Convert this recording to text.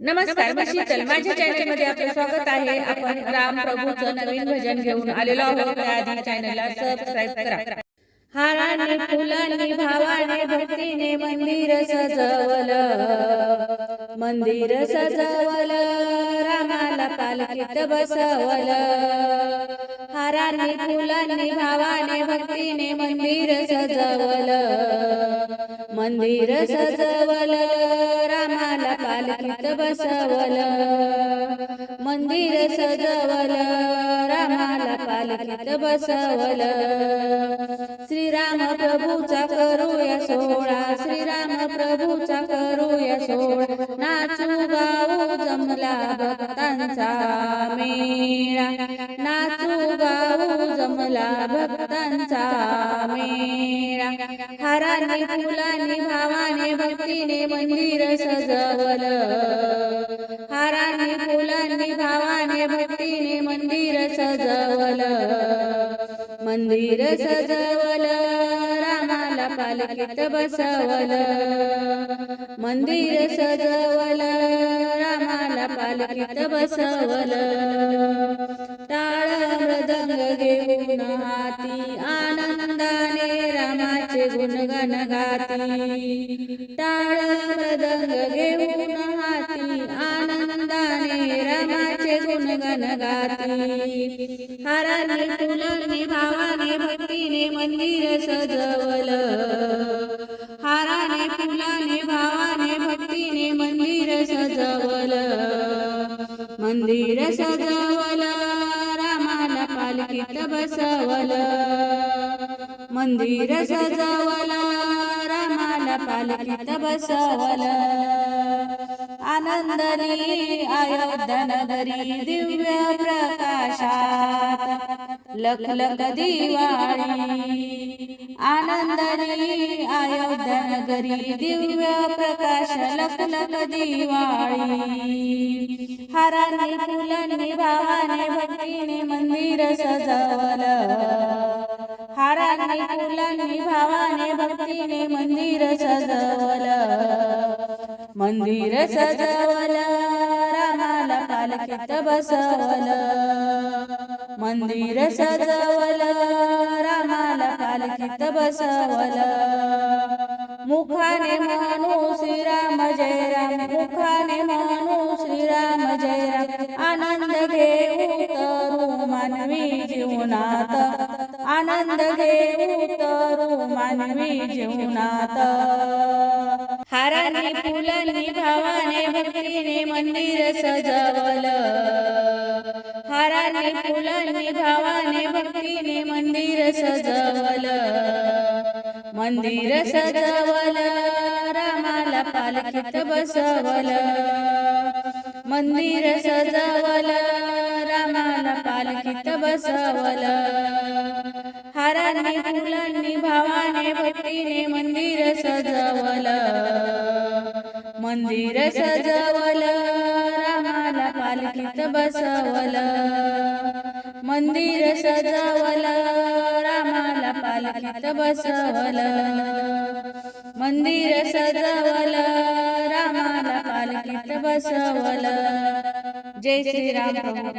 नमस्कार मी शीतल. माझ्या चॅनलमध्ये आपले स्वागत आहे. आपण राम प्रभूचं नवीन भजन घेऊन आलेलो आहोत. त्याआधी चॅनलला सबस्क्राईब करा. हाराने फुलांनी भावाने भक्तीने मंदिर सजवल. मंदिर सजवल रामाला पालखीत बसवल. हाराने फुलांनी भावाने भक्तीने मंदिर सजवल. मंदिर सजवल. रामाला बसवल. मंदिर सजवल. रामाला पालखीत बसवल. श्रीराम प्रभूचा करूया सोहळा. श्रीराम प्रभूचा करूया सोहळा. नाचू गा. जमला भक्तांचा मेळा. नाचू गाऊ जमला भक्तांचा मेळा. हाराने फुलाने भावाने भक्तीने मंदिर सजवल. हाराने फुलाने भावाने भक्तीने मंदिर सजवल. मंदिर सजवल रामाला पालखीत बसवल. मंदिर सजवलं पालखीत बसवल. टाळ मृदंग घेऊन हाती आनंदाने रामाचे गुणगण गाती. टाळ मृदंग घेऊन हाती आनंदाने रामाचे गुणगण गाती. हराने फुलाने भावाने भक्तीने मंदिर सजवलं. मंदिर सजवल रामाला पालखीत बसवल. मंदिर सजवल रामाला पालखीत बसवल. अयोध्या नगरी दिव्य प्रकाशात. लख लख दिवाळी. आनंदनी अयोध्या नगरी दिव्य प्रकाश लख लख दिवाळी. हारांनी फुलांनी भावाने भक्तीने मंदिर सजवलं. हारांनी फुलांनी भावाने भक्तीने मंदिर सजवलं. मंदिर सजवलं रामाला पालखीत बसवलं. मंदिर सजवलं रामाला पालखीत बसवलं. मुखाने म्हणू श्रीराम जय राम मुखाने म्हणू श्रीराम जय राम आनंद घेऊ तरू मानवी जीवनात आनंद घेऊ तरू मानवी जीवनात. हाराने फुलांनी भावाने भक्तीने मंदिर सजवलं. हाराने फुलांनी भावाने भक्तीने मंदिर सजवल. मंदिर सजवल रामाला पालखीत बसवल. मंदिर सजवलं रामाला पालखीत बसवल. हाराने फुलांनी भावाने भक्तीने मंदिर सजवलं. मंदिर सजवल रामाला पालखीत बसवल. मंदिर सजवलं रामाला पालखीत बसवल. मंदिर सजवलं रामाला पालखीत बसवलं. जय श्रीराम.